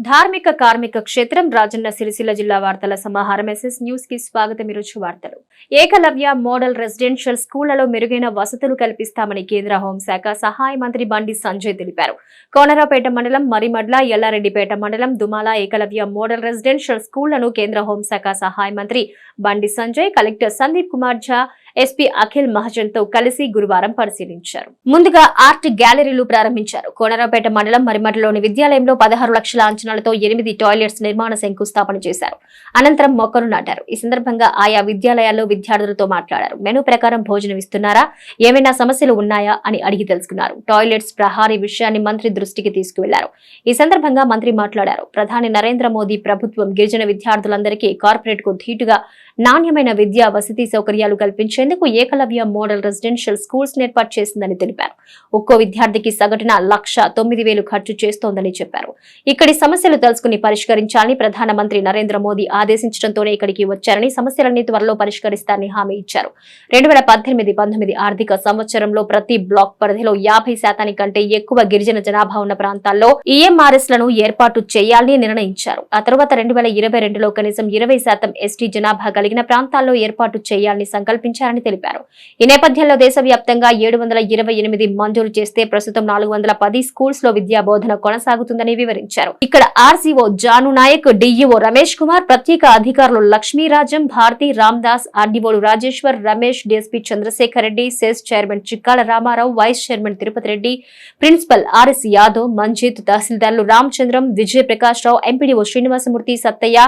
ధార్మిక కార్మిక క్షేత్రం రాజన్న సిరిసిల్ల జిల్లా వార్తల సమాహారం ఎస్ఎస్ న్యూస్కి స్వాగతం. ఈరోజు వార్తలు. ఏకలవ్య మోడల్ రెసిడెన్షియల్ స్కూళ్ళలో మెరుగైన వసతులు కల్పిస్తామని కేంద్ర హోంశాఖ సహాయ మంత్రి బండి సంజయ్ తెలిపారు. కోనరాపేట మండలం మరిమడ్ల ఎల్లారెడ్డిపేట మండలం దుమాల ఏకలవ్య మోడల్ రెసిడెన్షియల్ స్కూళ్ళను కేంద్ర హోంశాఖ సహాయ మంత్రి బండి సంజయ్ కలెక్టర్ సందీప్ కుమార్ ఝా ఎస్పీ అఖిల్ మహాజన్తో కలిసి గురువారం పరిశీలించారు. ముందుగా ఆర్ట్ గ్యాలరీలు ప్రారంభించారు. కోనరాపేట మండలం మరిమటలోని విద్యాలయంలో పదహారు లక్షల అంచనాలతో ఎనిమిది టాయిలెట్స్ నిర్మాణ శంకుస్థాపన చేశారు. అనంతరం మొక్కలు నాటారు. ఈ సందర్భంగా ఆయా విద్యాలయాల్లో విద్యార్థులతో మాట్లాడారు. మెనూ ప్రకారం భోజనం ఇస్తున్నారా? ఏమైనా సమస్యలు ఉన్నాయా? అని అడిగి తెలుసుకున్నారు. టాయిలెట్స్ ప్రహారీ విషయాన్ని మంత్రి దృష్టికి తీసుకువెళ్ళారు. ఈ సందర్భంగా మంత్రి మాట్లాడారు. ప్రధాని నరేంద్ర మోదీ ప్రభుత్వం గిరిజన విద్యార్థులందరికీ కార్పొరేట్కు ధీటుగా నాణ్యమైన విద్యా వసతి సౌకర్యాలు కల్పించేందుకు ఏకలవ్య మోడల్ రెసిడెన్షియల్ స్కూల్స్ ఏర్పాటు చేసిందని తెలిపారు. ఒక్కో విద్యార్థికి సగటున లక్ష తొమ్మిది వేలు ఖర్చు చేస్తోందని చెప్పారు. ఇక్కడి సమస్యలు తెలుసుకుని పరిష్కరించాలని ప్రధానమంత్రి నరేంద్ర మోదీ ఆదేశించడంతోనే ఇక్కడికి వచ్చారని సమస్యలన్నీ త్వరలో పరిష్కరిస్తారని హామీ ఇచ్చారు. రెండు వేల పద్దెనిమిది పంతొమ్మిది ఆర్థిక సంవత్సరంలో ప్రతి బ్లాక్ పరిధిలో యాభై శాతానికంటే ఎక్కువ గిరిజన జనాభా ఉన్న ప్రాంతాల్లో ఈఎంఆర్ఎస్లను ఏర్పాటు చేయాలని నిర్ణయించారు. ఆ తర్వాత రెండు వేల ఇరవై రెండులో కనీసం ఇరవై శాతం ఎస్టీ జనాభా కలిగిన ప్రాంతాల్లో ఏర్పాటు చేయాలని సంకల్పించారు. చేశారని తెలిపారు. ఈ నేపథ్యంలో దేశవ్యాప్తంగా ఏడు వందల ఇరవై ఎనిమిది మంజూరు చేస్తే ప్రస్తుతం నాలుగు వందల పది స్కూల్స్లో విద్యా బోధన కొనసాగుతుందని వివరించారు. ఇక్కడ ఆర్సీఓ జాను నాయక్ డిఈఓ రమేష్ కుమార్ ప్రత్యేక అధికారులు Lakshmirajam Bharati Ramdas ఆర్డీఓలు Rajeshwar Ramesh DSP Chandrashekar Reddy CESS chairman Chikkala Ramarao vice chairman Tirupati Reddy principal R S Yadav Manjit తహసీల్దార్లు Ramachandram Vijaya Prakash Rao MPDO Srinivasamurthy Sattaiah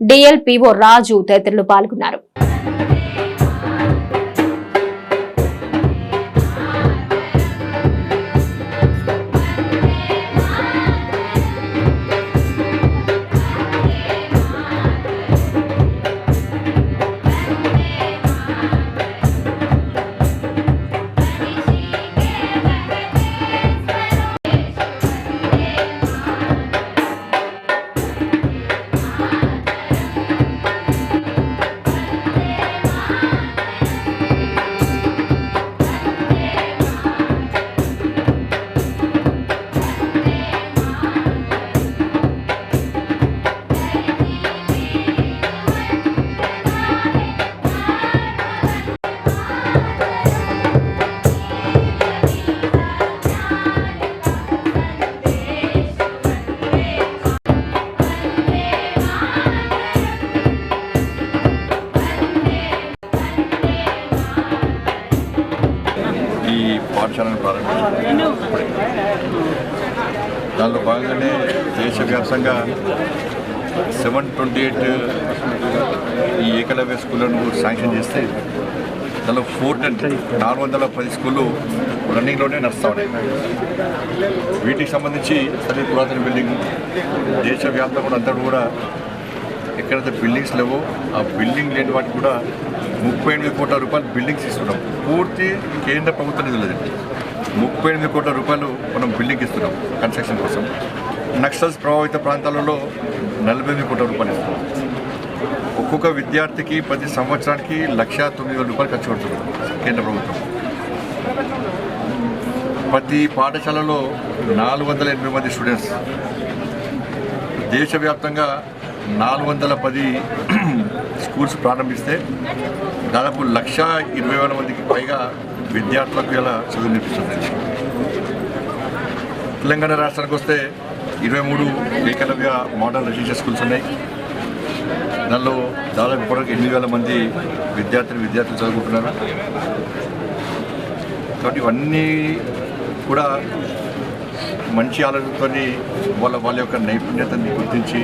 DLPO Raju తదితరులు పాల్గొన్నారు. దానిలో భాగంగానే దేశవ్యాప్తంగా సెవెన్ ట్వంటీ ఎయిట్ ఈ ఏకలవ్య స్కూళ్ళను శాంక్షన్ చేస్తే దానిలో ఫోర్ టెన్ నాలుగు వందల పది స్కూళ్ళు రన్నింగ్లోనే నడుస్తూ ఉన్నాయి. వీటికి సంబంధించి అది పురాతన బిల్డింగ్ దేశవ్యాప్తంగా కూడా అంతా కూడా ఎక్కడైతే బిల్డింగ్స్ లేవో ఆ బిల్డింగ్ లేని వాటికి కూడా ముప్పై ఎనిమిది కోట్ల రూపాయలు బిల్డింగ్స్ ఇస్తున్నాం. పూర్తి కేంద్ర ప్రభుత్వం నిధులది ముప్పై ఎనిమిది కోట్ల రూపాయలు మనం బిల్డింగ్ ఇస్తున్నాం కన్స్ట్రక్షన్ కోసం. నక్సల్స్ ప్రభావిత ప్రాంతాలలో నలభై ఎనిమిది కోట్ల రూపాయలు ఇస్తున్నాం. ఒక్కొక్క విద్యార్థికి ప్రతి సంవత్సరానికి లక్ష తొమ్మిది వేల రూపాయలు ఖర్చు పెడుతుంది కేంద్ర ప్రభుత్వం. ప్రతి పాఠశాలలో నాలుగు వందల ఎనభై మంది స్టూడెంట్స్. దేశవ్యాప్తంగా నాలుగు వందల పది స్కూల్స్ ప్రారంభిస్తే దాదాపు లక్ష ఇరవై వేల మందికి పైగా విద్యార్థులకు ఇలా చదువు నేర్పిస్తుంది తెలంగాణ రాష్ట్రానికి వస్తే ఇరవై మూడు ఏకలవ్య మోడల్ రెసిడెన్షియల్ స్కూల్స్ ఉన్నాయి. దానిలో దాదాపు ఇప్పటివరకు ఎనిమిది వేల మంది విద్యార్థులు విద్యార్థులు చదువుకుంటున్నారు. కాబట్టి ఇవన్నీ కూడా మంచి ఆలోచనతో వాళ్ళ వాళ్ళ యొక్క నైపుణ్యతని గుర్తించి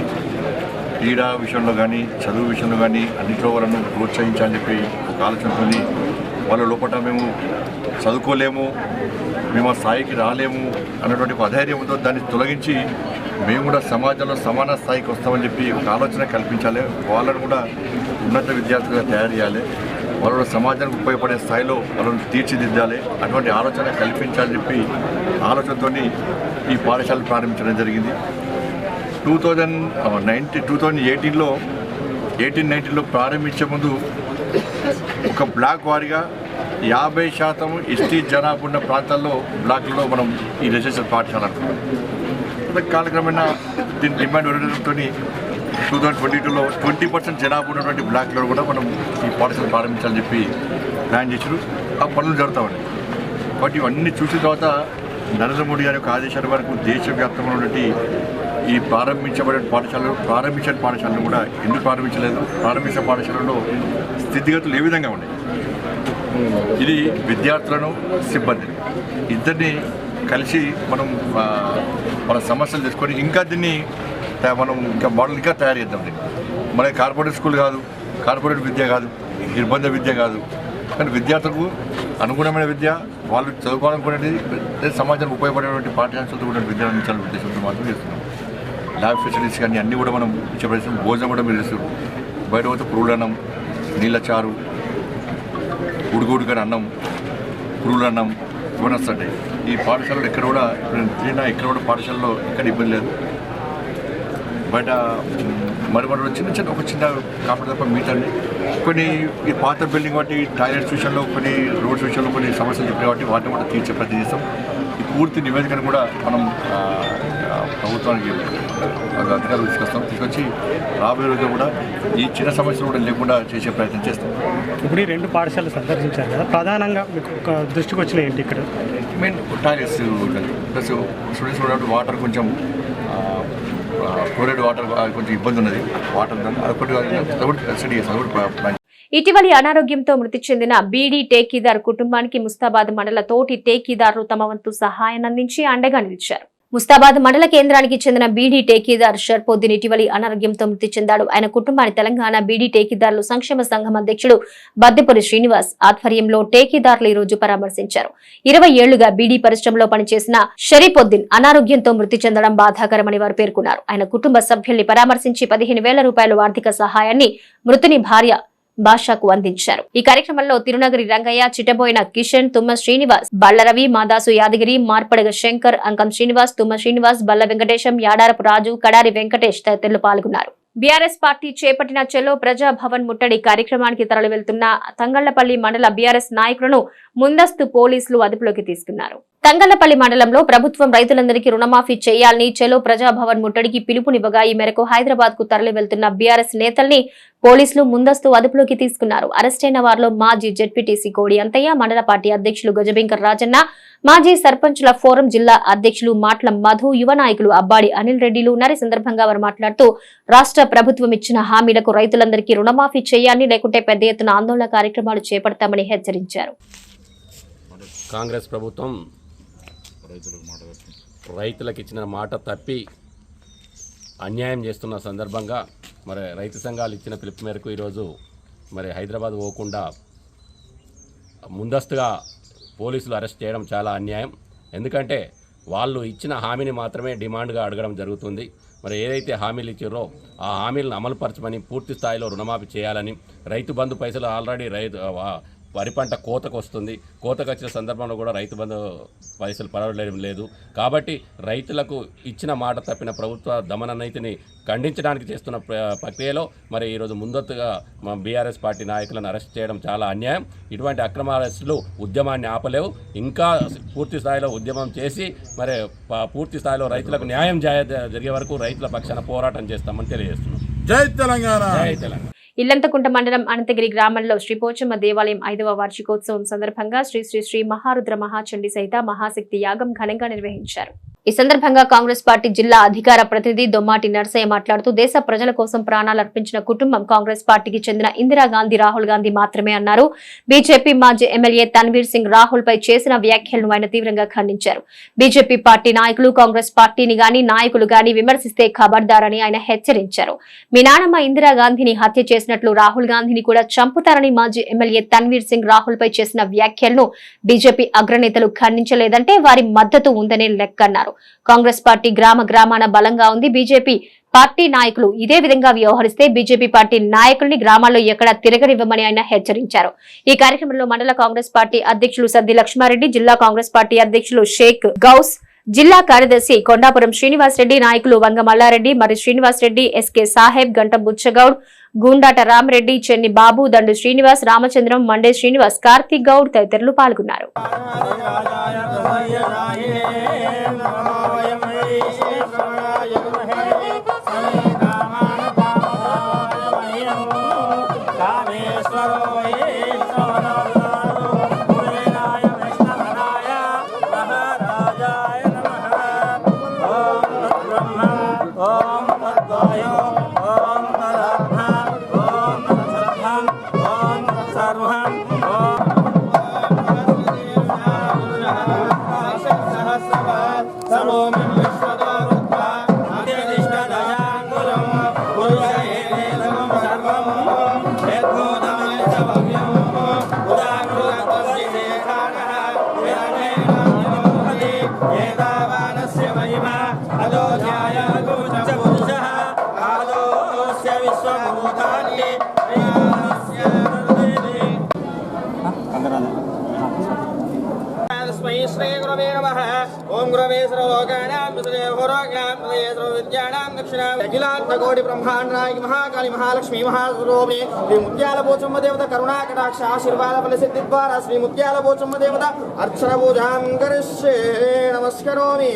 క్రీడా విషయంలో కానీ చదువు విషయంలో కానీ అన్నింటిలో వాళ్ళను ప్రోత్సహించాలని చెప్పి ఒక ఆలోచనతో వాళ్ళ లోపల మేము చదువుకోలేము మేము ఆ స్థాయికి రాలేము అన్నటువంటి ఒక అధైర్యంతో దాన్ని తొలగించి మేము కూడా సమాజంలో సమాన స్థాయికి వస్తామని చెప్పి ఒక ఆలోచన కల్పించాలి. వాళ్ళను కూడా ఉన్నత విద్యార్థులుగా తయారు చేయాలి. వాళ్ళు సమాజానికి ఉపయోగపడే స్థాయిలో వాళ్ళని తీర్చిదిద్దాలి అటువంటి ఆలోచన కల్పించాలని చెప్పి ఆలోచనతో ఈ పాఠశాల ప్రారంభించడం జరిగింది. Two thousand ninety two thousand ఎయిటీన్లో ఎయిటీన్ నైన్టీన్లో ప్రారంభించే ముందు ఒక బ్లాక్ వారీగా యాభై శాతం ఎస్టీ జనాభా ఉన్న ప్రాంతాల్లో బ్లాక్లలో మనం ఈ రెసిడెన్షియల్ పాఠశాల అనుకున్నాం కాలక్రమేణా దీని డిమాండ్ ఉండడంతో టూ థౌజండ్ ట్వంటీ టూలో ట్వంటీ పర్సెంట్ జనాభా ఉన్నటువంటి బ్లాక్లో కూడా మనం ఈ పాఠశాల ప్రారంభించాలని చెప్పి ప్లాన్ చేశారు ఆ పనులు జరుగుతూ ఉన్నాయి. బట్ ఇవన్నీ చూసిన తర్వాత నరేంద్ర మోడీ గారి యొక్క ఆదేశాల వరకు దేశవ్యాప్తంగా ఉన్నటువంటి ఈ ప్రారంభించబడిన పాఠశాలలు ప్రారంభించిన పాఠశాలను కూడా ఎందుకు ప్రారంభించలేదు? ప్రారంభించిన పాఠశాలలో స్థితిగతులు ఏ విధంగా ఉన్నాయి? ఇది విద్యార్థులను సిబ్బందిని. ఇద్దరిని కలిసి మనం మన సమస్యలు తీసుకొని ఇంకా దీన్ని మనం ఇంకా మోడల్ ఇంకా తయారు చేద్దాం దీన్ని. మన కార్పొరేట్ స్కూల్ కాదు కార్పొరేట్ విద్య కాదు నిర్బంధ విద్య కాదు. కానీ విద్యార్థులకు అనుగుణమైన విద్య వాళ్ళు చదువుకోవాలనుకునేది సమాజానికి ఉపయోగపడేటువంటి పాఠ్యాంశాలతో కూడిన విద్య అందించాలని ఉద్దేశంతో మాత్రం చేస్తున్నాం. ల్యాబ్ ఫెసిలిటీస్ కానీ అన్నీ కూడా మనం ఇచ్చే ప్రదేశం భోజనం కూడా మీరు ఇస్తారు బయట పోతే పురుగులన్నం నీళ్ళ చారు ఉడుగుడు అన్నం పురుగులన్నం ఇవన్నీ వస్తుంటాయి. ఈ పాఠశాలలో ఎక్కడ కూడా నేను తిరిగినా ఎక్కడ కూడా పాఠశాలలో ఎక్కడ ఇబ్బంది లేదు. బయట మరి మరి చిన్న చిన్న ఒక చిన్న కాపాడు తప్ప మిగతాన్ని కొన్ని ఈ పాత బిల్డింగ్ వాటి టాయిలెట్స్ విషయంలో కొన్ని రోడ్స్ విషయంలో కొన్ని సమస్యలు చెప్పిన కాబట్టి వాటిని కూడా తీర్చే ప్రయత్నం చేస్తాం. ఈ పూర్తి నివేదికను కూడా మనం ప్రభుత్వానికి ఆ, అధికారులు తీసుకొస్తాం. తీసుకొచ్చి రాబోయే రోజుల్లో కూడా ఈ చిన్న సమస్యలు కూడా లేకుండా చేసే ప్రయత్నం చేస్తాం. ఇప్పుడు ఈ రెండు పాఠశాలలు సందర్శించారు కదా ప్రధానంగా మీకు ఒక దృష్టికి వచ్చిన ఏంటి ఇక్కడ? మెయిన్ టాయిలెట్స్ ప్లస్ స్టూడెంట్స్ కూడా వాటర్ కొంచెం ఫ్లోరైడ్ వాటర్ కొంచెం ఇబ్బంది ఉన్నది. వాటర్ అదొకటి స్టడీ చేస్తాం ఇటీవలి అనారోగ్యంతో మృతి చెందిన బీడీ టేకీదార్ కుటుంబానికి ముస్తాబాద్ మండల తోటి టేకీదారులు తమ వంతు సహాయాన్ని అందించి అండగా నిలిచారు. ముస్తాబాద్ మండల కేంద్రానికి చెందిన బీడీ టేకీదార్ షర్పొద్దిన్ ఇటీవలి అనారోగ్యంతో మృతి చెందాడు. ఆయన కుటుంబాన్ని తెలంగాణ బీడీ టేకీదారులు సంక్షేమ సంఘం అధ్యక్షుడు బద్దెపూరి శ్రీనివాస్ ఆధ్వర్యంలో టేకీదారులు ఈ రోజు పరామర్శించారు. ఇరవై ఏళ్ళుగా బీడీ పరిశ్రమలో పనిచేసిన షరీఫుద్దీన్ అనారోగ్యంతో మృతి చెందడం బాధాకరమని వారు పేర్కొన్నారు. ఆయన కుటుంబ సభ్యుల్ని పరామర్శించి పదిహేను వేల రూపాయల ఆర్థిక సహాయాన్ని మృతుని భార్య భాషకు అందించారు. ఈ కార్యక్రమంలో తిరునగరి రంగయ్య చిట్టబోయిన కిషన్ తుమ్మ శ్రీనివాస్ బల్లరవి మాదాసు యాదగిరి మార్పడగ శంకర్ అంకం శ్రీనివాస్ తుమ్మ శ్రీనివాస్ బల్ల వెంకటేశం యాడారపు రాజు కడారి వెంకటేష్ తదితరులు పాల్గొన్నారు. బీఆర్ఎస్ పార్టీ చేపట్టిన చెలో ప్రజాభవన్ ముట్టడి కార్యక్రమానికి తరలి వెళ్తున్న తంగళ్ళపల్లి మండల బీఆర్ఎస్ నాయకులను ముందస్తు పోలీసులు అదుపులోకి తీసుకున్నారు. తంగళ్ళపల్లి మండలంలో ప్రభుత్వం రైతులందరికీ రుణమాఫీ చేయాలని చెలో ప్రజాభవన్ ముట్టడికి పిలుపునివ్వగా ఈ మేరకు హైదరాబాద్కు తరలి వెళ్తున్న బీఆర్ఎస్ నేతల్ని పోలీసులు ముందస్తు అదుపులోకి తీసుకున్నారు. అరెస్టైన వారిలో మాజీ జెడ్పీటీసీ కోడి అంతయ్య మండల పార్టీ అధ్యక్షులు గజబింకర్ రాజన్న మాజీ సర్పంచుల ఫోరం జిల్లా అధ్యక్షులు మాట్ల మధు యువ నాయకులు అబ్బాడి అనిల్ రెడ్డిలు ఉన్నారు. సందర్భంగా వారు మాట్లాడుతూ రాష్ట్ర ప్రభుత్వం ఇచ్చిన హామీలకు రైతులందరికీ రుణమాఫీ చేయాలని లేకుంటే పెద్ద ఎత్తున ఆందోళన కార్యక్రమాలు చేపడతామని హెచ్చరించారు. కాంగ్రెస్ ప్రభుత్వం రైతులకు ఇచ్చిన మాట తప్పి అన్యాయం చేస్తున్న సందర్భంగా మరి రైతు సంఘాలు ఇచ్చిన పిలుపు మేరకు ఈరోజు మరి హైదరాబాద్ పోకుండా ముందస్తుగా పోలీసులు అరెస్ట్ చేయడం చాలా అన్యాయం. ఎందుకంటే వాళ్ళు ఇచ్చిన హామీని మాత్రమే డిమాండ్గా అడగడం జరుగుతుంది. మరి ఏదైతే హామీలు ఇచ్చారో ఆ హామీలను అమలుపరచమని పూర్తి స్థాయిలో రుణమాఫీ చేయాలని రైతు బంధు పైసలు ఆల్రెడీ రైతు వరి పంట కోతకు వస్తుంది. కోతకు వచ్చిన సందర్భంలో కూడా రైతు బంధు పైసలు పడవలేం లేదు. కాబట్టి రైతులకు ఇచ్చిన మాట తప్పిన ప్రభుత్వ దమన నీతిని ఖండించడానికి చేస్తున్న ప్ర- ప్రక్రియలో మరి ఈరోజు ముందొత్తుగా మా బీఆర్ఎస్ పార్టీ నాయకులను అరెస్ట్ చేయడం చాలా అన్యాయం. ఇటువంటి అక్రమ అరెస్టులు ఉద్యమాన్ని ఆపలేవు. ఇంకా పూర్తి స్థాయిలో ఉద్యమం చేసి మరి పూర్తి స్థాయిలో రైతులకు న్యాయం జయ- జరిగే వరకు రైతుల పక్షాన పోరాటం చేస్తామని తెలియజేస్తున్నాం. జై తెలంగాణ! జై తెలంగాణ! ఇల్లంతకుంట మండలం అనంతగిరి గ్రామంలో శ్రీ పోచమ్మ దేవాలయం ఐదవ వార్షికోత్సవం సందర్భంగా శ్రీ శ్రీ శ్రీ మహారుద్ర మహాచండి సహిత మహాశక్తి యాగం ఘనంగా నిర్వహించారు. ఈ సందర్భంగా కాంగ్రెస్ పార్టీ జిల్లా అధికార ప్రతినిధి దొమ్మాటి నర్సయ్య మాట్లాడుతూ దేశ ప్రజల కోసం ప్రాణాలు అర్పించిన కుటుంబం కాంగ్రెస్ పార్టీకి చెందిన ఇందిరాగాంధీ రాహుల్ గాంధీ మాత్రమే అన్నారు. బీజేపీ మాజీ ఎమ్మెల్యే తన్వీర్ సింగ్ రాహుల్ పై చేసిన వ్యాఖ్యలను ఆయన తీవ్రంగా ఖండించారు. బీజేపీ పార్టీ నాయకులు కాంగ్రెస్ పార్టీని గాని నాయకులు గాని విమర్శిస్తే ఖబర్దారని ఆయన హెచ్చరించారు. మీ నానమ్మ ఇందిరాగాంధీని హత్య చేసినట్లు రాహుల్ గాంధీని కూడా చంపుతారని మాజీ ఎమ్మెల్యే తన్వీర్ సింగ్ రాహుల్ పై చేసిన వ్యాఖ్యలను బీజేపీ అగ్రనేతలు ఖండించలేదంటే వారి మద్దతు ఉందనే లెక్కన్నారు. కాంగ్రెస్ పార్టీ గ్రామ గ్రామాన బలంగా ఉంది. బీజేపీ పార్టీ నాయకులు ఇదే విధంగా వ్యవహరిస్తే బీజేపీ పార్టీ నాయకుల్ని గ్రామాల్లో ఎక్కడా తిరగనివ్వమని ఆయన హెచ్చరించారు. ఈ కార్యక్రమంలో మండల కాంగ్రెస్ పార్టీ అధ్యక్షులు సద్ది లక్ష్మారెడ్డి జిల్లా కాంగ్రెస్ పార్టీ అధ్యక్షులు షేక్ గౌస్ జిల్లా కార్యదర్శి కొండాపురం శ్రీనివాస్ రెడ్డి నాయకులు వంగ మల్లారెడ్డి మరి శ్రీనివాస్ రెడ్డి ఎస్కే సాహెబ్ గంట బుచ్చగౌడ్ గుండాట రామరెడ్డి చెన్ని బాబు దండు శ్రీనివాస్ రామచంద్రం మండే శ్రీనివాస్ కార్తీక్ గౌడ్ తదితరులు పాల్గొన్నారు. దక్షిణ అఖిలాంతకోటి బ్రహ్మాండనాయకి మహాకాళి మహాలక్ష్మి మహాస్వరూపిణి శ్రీ ముత్యాల పోచమ్మ దేవత కరుణా కటాక్ష ఆశీర్వాద ఫలసిద్ధి ద్వారా శ్రీ ముత్యాల పోచమ్మ దేవత అర్చన పూజాం నమస్కరోమి.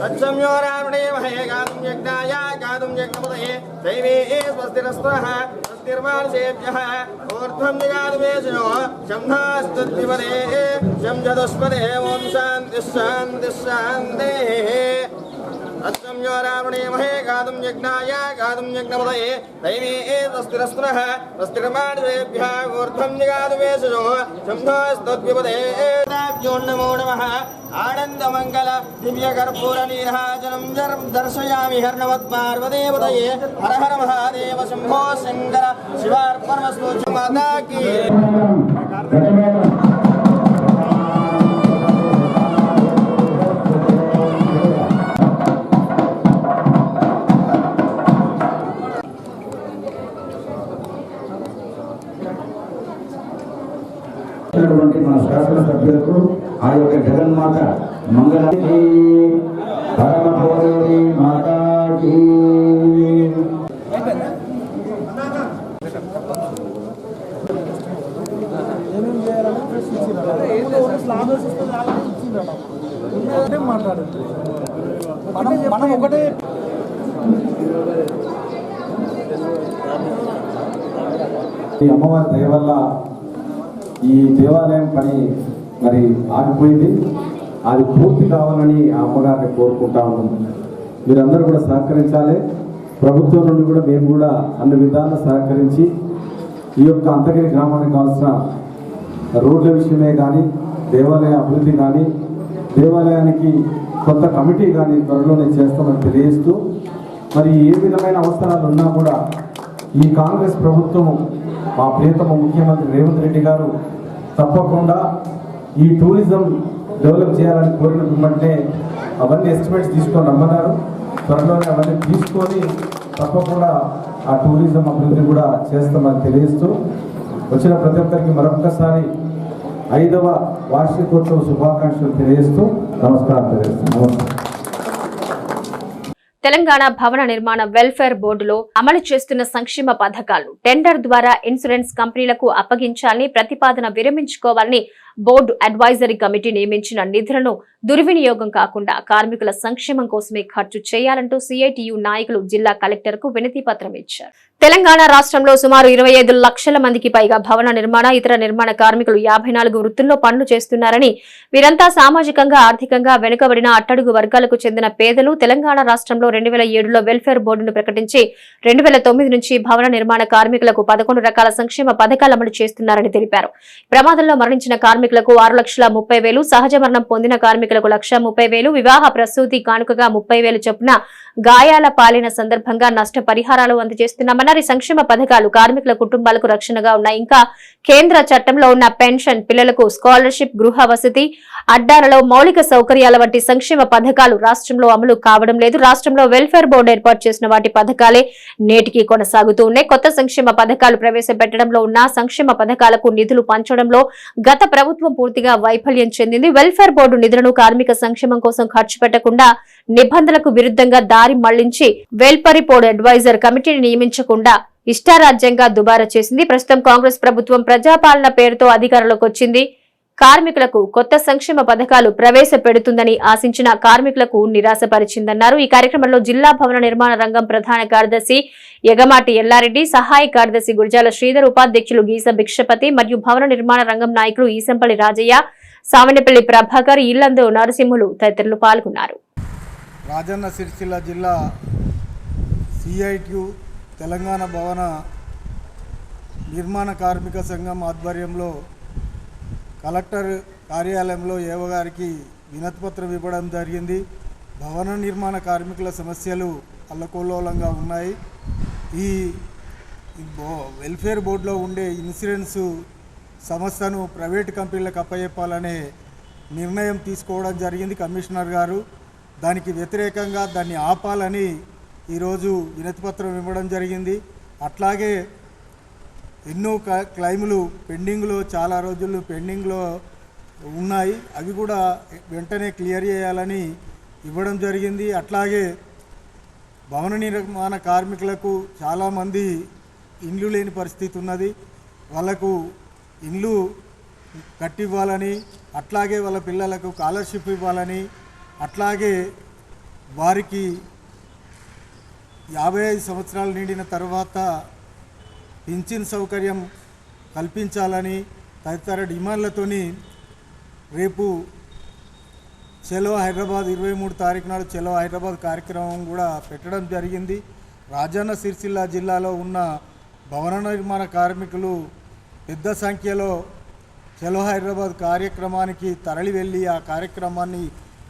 रावणे महे गातुं यज्ञाय गातुं यज्ञपदये दैवे स्वस्तिरस्त्रः स्वस्तिर्मानुषेभ्यः ऊर्ध्वं निगातुमेशयो शम्भास्तद्विपदे शं चतुष्पदे ॐ शान्तिः शान्तिः शान्तेः तत्संयो रावणे महे गातुं यज्ञाय, गातुं यज्ञपदये। दैवे स्वस्तिरस्त्रः स्वस्तिर्मानुषेभ्यः ऊर्ध्वं निगातुमेशयो शम्भास्तद्विपदे ताभ्यो नमो आनन्दमङ्गल दिव्यकर्पूरनीराजनं जर् दर्शयामि हर्णवत् पार्वदेवतये हर हर महादेव शम्भो शङ्कर, शिवार्पणमस्तु माता की। శాసనసభ్యులకు ఆ యొక్క జగన్మాత మంగళానికి పరమభోగి మాతాకి మనం ఒకటే ఈ అమ్మవారి దయ వల్ల ఈ దేవాలయం పని మరి ఆగిపోయింది. అది పూర్తి కావాలని ఆ అమ్మగారిని కోరుకుంటా ఉన్నాం. మీరందరూ కూడా సహకరించాలి. ప్రభుత్వం నుండి కూడా మేము కూడా అన్ని విధాలు సహకరించి ఈ యొక్క అంతగిరి గ్రామానికి కావాల్సిన రోడ్ల విషయమే కానీ దేవాలయ అభివృద్ధి కానీ దేవాలయానికి కొత్త కమిటీ కానీ త్వరలోనే చేస్తామని తెలియజేస్తూ మరి ఏ విధమైన అవసరాలు ఉన్నా కూడా ఈ కాంగ్రెస్ ప్రభుత్వం మా ప్రియతమ ముఖ్యమంత్రి రేవంత్ రెడ్డి గారు తప్పకుండా ఈ టూరిజం డెవలప్ చేయాలని కోరినటువంటి అవన్నీ ఎస్టిమేట్స్ తీసుకొని రమ్మన్నారు. త్వరలోనే అవన్నీ తీసుకొని తప్పకుండా ఆ టూరిజం అభివృద్ధి కూడా చేస్తామని తెలియజేస్తూ వచ్చిన ప్రతి ఒక్కరికి మరొక్కసారి ఐదవ వార్షికోత్సవ శుభాకాంక్షలు తెలియజేస్తూ నమస్కారం తెలియజేస్తున్నాం తెలంగాణ భవన నిర్మాణ వెల్ఫేర్ బోర్డులో అమలు చేస్తున్న సంక్షేమ పథకాలు టెండర్ ద్వారా ఇన్సూరెన్స్ కంపెనీలకు అప్పగించాలని ప్రతిపాదన విరమించుకోవాలని బోర్డు అడ్వైజరీ కమిటీ నియమించిన నిధులను దుర్వినియోగం కాకుండా కార్మికుల సంక్షేమం కోసమే ఖర్చు చేయాలంటూ సిఐటియు నాయకులు జిల్లా కలెక్టర్కు వినతి పత్రం ఇచ్చారు. తెలంగాణ రాష్ట్రంలో సుమారు ఇరవై లక్షల మందికి పైగా భవన నిర్మాణ ఇతర నిర్మాణ కార్మికులు యాభై వృత్తుల్లో పనులు చేస్తున్నారని వీరంతా సామాజికంగా ఆర్థికంగా వెనుకబడిన అట్టడుగు వర్గాలకు చెందిన పేదలు తెలంగాణ రాష్ట్రంలో రెండు వేల ఏడులో వెల్ఫేర్ బోర్డును ప్రకటించి రెండు వేల తొమ్మిది నుంచి భవన నిర్మాణ కార్మికులకు పదకొండు రకాల సంక్షేమ పథకాలు అమలు చేస్తున్నారని తెలిపారు. ప్రమాదంలో మరణించిన కార్మికులకు ఆరు లక్షల ముప్పై వేలు సహజ మరణం పొందిన కార్మికులకు లక్ష ముప్పై వేలు వివాహ ప్రసూతి కానుకగా ముప్పై వేలు చొప్పున గాయాల పాలిన సందర్భంగా నష్టపరిహారాలు అందజేస్తున్నామన్నారు. ఈ సంక్షేమ పథకాలు కార్మికుల కుటుంబాలకు రక్షణగా ఉన్నాయి. ఇంకా కేంద్ర చట్టంలో ఉన్న పెన్షన్ పిల్లలకు స్కాలర్షిప్ గృహ వసతి అడ్డాలలో మౌలిక సౌకర్యాల వంటి సంక్షేమ పథకాలు రాష్ట్రంలో అమలు కావడం లేదు. రాష్ట్రంలో వెల్ఫేర్ బోర్డు ఏర్పాటు చేసిన వాటి పథకాలే నేటికి కొనసాగుతూ ఉన్నాయి. కొత్త సంక్షేమ పథకాలు ప్రవేశపెట్టడంలో ఉన్న సంక్షేమ పథకాలకు నిధులు పంచడంలో గత ప్రభుత్వం పూర్తిగా వైఫల్యం చెందింది. వెల్ఫేర్ బోర్డు నిధులను కార్మిక సంక్షేమం కోసం ఖర్చు పెట్టకుండా నిబంధనలకు విరుద్ధంగా దారి మళ్ళించి వెల్పరి బోర్డు అడ్వైజర్ కమిటీని నియమించకుండా ఇష్టారాజ్యంగా దుబారా చేసింది. ప్రస్తుతం కాంగ్రెస్ ప్రభుత్వం ప్రజాపాలన పేరుతో అధికారంలోకి వచ్చింది. కార్మికులకు కొత్త సంక్షేమ పథకాలు ప్రవేశపెడుతుందని ఆశించిన కార్మికులకు నిరాశపరిచిందన్నారు. ఈ కార్యక్రమంలో జిల్లా భవన నిర్మాణ రంగం ప్రధాన కార్యదర్శి యగమాటి ఎల్లారెడ్డి సహాయ కార్యదర్శి గురజాల శ్రీధర్ ఉపాధ్యక్షులు గీస భిక్షపతి మరియు భవన నిర్మాణ రంగం నాయకులు ఈసంపల్లి రాజయ్య సావనపల్లి ప్రభాకర్ ఇల్లందు నరసింహులు తదితరులు పాల్గొన్నారు. రాజన్న సిరిసిల్ల జిల్లా సిఐటియు తెలంగాణ భవన నిర్మాణ కార్మిక సంఘం ఆధ్వర్యంలో కలెక్టర్ కార్యాలయంలో ఏవో గారికి వినతిపత్రం ఇవ్వడం జరిగింది. భవన నిర్మాణ కార్మికుల సమస్యలు అల్లకల్లోలంగా ఉన్నాయి. ఈ వెల్ఫేర్ బోర్డులో ఉండే ఇన్సూరెన్సు సంస్థను ప్రైవేట్ కంపెనీలకు అప్పచెప్పాలనే నిర్ణయం తీసుకోవడం జరిగింది కమిషనర్ గారు. దానికి వ్యతిరేకంగా దాన్ని ఆపాలని ఈరోజు వినతిపత్రం ఇవ్వడం జరిగింది. అట్లాగే ఎన్నో క్లైములు పెండింగ్లో చాలా రోజులు పెండింగ్లో ఉన్నాయి. అవి కూడా వెంటనే క్లియర్ చేయాలని ఇవ్వడం జరిగింది. అట్లాగే భవన నిర్మాణ కార్మికులకు చాలామంది ఇండ్లు లేని పరిస్థితి ఉన్నది. వాళ్ళకు ఇండ్లు కట్టివ్వాలని అట్లాగే వాళ్ళ పిల్లలకు స్కాలర్షిప్ ఇవ్వాలని అట్లాగే వారికి యాభై ఐదు సంవత్సరాలు నిండిన తర్వాత పింఛన్ సౌకర్యం కల్పించాలని తదితర డిమాండ్లతోని రేపు చెలో హైదరాబాద్ ఇరవై మూడు తారీఖు నాడు చెలో హైదరాబాద్ కార్యక్రమం కూడా పెట్టడం జరిగింది. రాజన్న సిరిసిల్ల జిల్లాలో ఉన్న భవన నిర్మాణ కార్మికులు పెద్ద సంఖ్యలో చెలో హైదరాబాద్ కార్యక్రమానికి తరలి వెళ్ళి ఆ కార్యక్రమాన్ని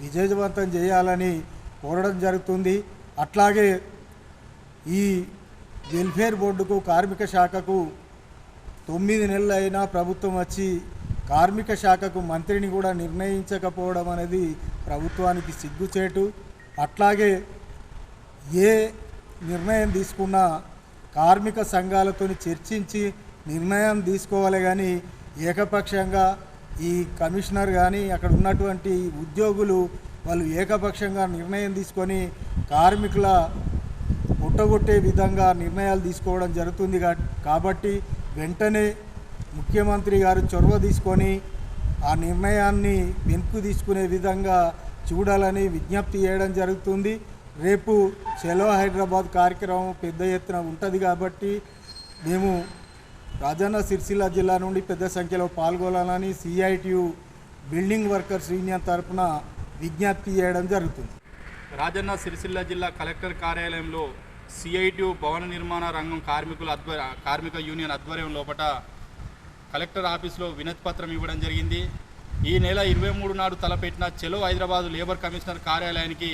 విజయవంతం చేయాలని కోరడం జరుగుతుంది. అట్లాగే ఈ వెల్ఫేర్ బోర్డుకు కార్మిక శాఖకు తొమ్మిది నెలలు అయినా ప్రభుత్వం వచ్చి కార్మిక శాఖకు మంత్రిని కూడా నిర్ణయించకపోవడం అనేది ప్రభుత్వానికి సిగ్గుచేటు. అట్లాగే ఏ నిర్ణయం తీసుకున్నా కార్మిక సంఘాలతో చర్చించి నిర్ణయం తీసుకోవాలి కానీ ఏకపక్షంగా ఈ కమిషనర్ కానీ అక్కడ ఉన్నటువంటి ఉద్యోగులు వాళ్ళు ఏకపక్షంగా నిర్ణయం తీసుకొని కార్మికుల పుట్టగొట్టే విధంగా నిర్ణయాలు తీసుకోవడం జరుగుతుంది కాబట్టి వెంటనే ముఖ్యమంత్రి గారు చొరవ తీసుకొని ఆ నిర్ణయాన్ని వెనుక తీసుకునే విధంగా చూడాలని విజ్ఞప్తి చేయడం జరుగుతుంది. రేపు చెలో హైదరాబాద్ కార్యక్రమం పెద్ద ఎత్తున ఉంటుంది కాబట్టి మేము రాజన్న సిరిసిల్ల జిల్లా నుండి పెద్ద సంఖ్యలో పాల్గొనాలని సిఐటియు బిల్డింగ్ వర్కర్స్ యూనియన్ తరఫున విజ్ఞప్తి చేయడం జరుగుతుంది. రాజన్న సిరిసిల్ల జిల్లా కలెక్టర్ కార్యాలయంలో సిఐటి భవన నిర్మాణ రంగం కార్మికుల అధ్వ కార్మిక యూనియన్ ఆధ్వర్యం లోపల కలెక్టర్ ఆఫీస్లో వినతి పత్రం ఇవ్వడం జరిగింది. ఈ నెల ఇరవై మూడు నాడు తలపెట్టిన చెలో హైదరాబాద్ లేబర్ కమిషనర్ కార్యాలయానికి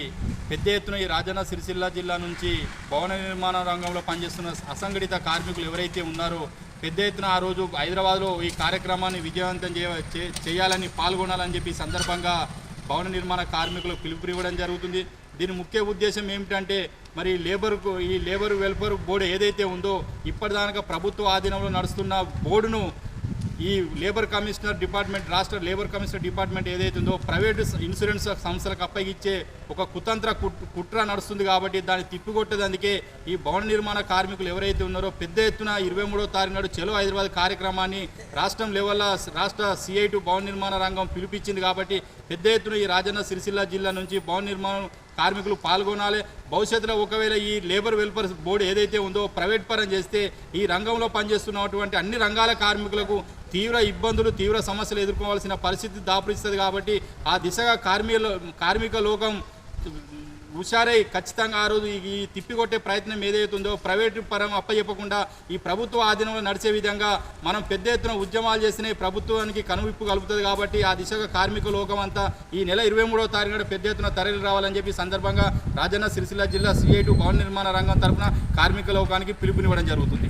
పెద్ద ఎత్తున ఈ రాజన్న సిరిసిల్ల జిల్లా నుంచి భవన నిర్మాణ రంగంలో పనిచేస్తున్న అసంఘటిత కార్మికులు ఎవరైతే ఉన్నారో పెద్ద ఎత్తున ఆ రోజు హైదరాబాద్లో ఈ కార్యక్రమాన్ని విజయవంతం చేయ చేయాలని పాల్గొనాలని చెప్పి సందర్భంగా భవన నిర్మాణ కార్మికులకు పిలుపునివ్వడం జరుగుతుంది. దీని ముఖ్య ఉద్దేశం ఏమిటంటే మరి లేబర్కు ఈ లేబర్ వెల్ఫేర్ బోర్డు ఏదైతే ఉందో ఇప్పటిదాకా ప్రభుత్వ ఆధీనంలో నడుస్తున్న బోర్డును ఈ లేబర్ కమిషనర్ డిపార్ట్మెంట్ రాష్ట్ర లేబర్ కమిషనర్ డిపార్ట్మెంట్ ఏదైతే ఉందో ప్రైవేట్ ఇన్సూరెన్స్ సంస్థలకు అప్పగించే ఒక కుతంత్ర కుట్- కుట్ర నడుస్తుంది కాబట్టి దాన్ని తిప్పికొట్టేందుకే ఈ భవన నిర్మాణ కార్మికులు ఎవరైతే ఉన్నారో పెద్ద ఎత్తున ఇరవై మూడో తారీఖు నాడు చెలో హైదరాబాద్ కార్యక్రమాన్ని రాష్ట్రం లెవెల్లో రాష్ట్ర సిఐటు భవన నిర్మాణ రంగం పిలిపించింది కాబట్టి పెద్ద ఎత్తున ఈ రాజన్న సిరిసిల్ల జిల్లా నుంచి భవన నిర్మాణం కార్మికులు పాల్గొనాలి. భవిష్యత్తులో ఒకవేళ ఈ లేబర్ వెల్ఫేర్ బోర్డు ఏదైతే ఉందో ప్రైవేట్ పరం చేస్తే ఈ రంగంలో పనిచేస్తున్నటువంటి అన్ని రంగాల కార్మికులకు తీవ్ర ఇబ్బందులు తీవ్ర సమస్యలు ఎదుర్కోవాల్సిన పరిస్థితి దాపురిస్తుంది కాబట్టి ఆ దిశగా కార్మిక కార్మిక లోకం హుషారై ఖచ్చితంగా ఆ రోజు ఈ- తిప్పికొట్టే ప్రయత్నం ఏదైతుందో ప్రైవేటు పరం అప్పచెప్పకుండా ఈ ప్రభుత్వ ఆధీనంలో నడిచే విధంగా మనం పెద్ద ఎత్తున ఉద్యమాలు చేసిన ప్రభుత్వానికి కనువిప్పు కలుపుతుంది కాబట్టి ఆ దిశగా కార్మిక లోకం అంతా ఈ నెల ఇరవై మూడవ తారీఖు పెద్ద ఎత్తున తరలి రావాలని చెప్పి సందర్భంగా రాజన్న సిరిసిల్ల జిల్లా సిఐటు భవన నిర్మాణ రంగం తరపున కార్మిక లోకానికి పిలుపునివ్వడం జరుగుతుంది.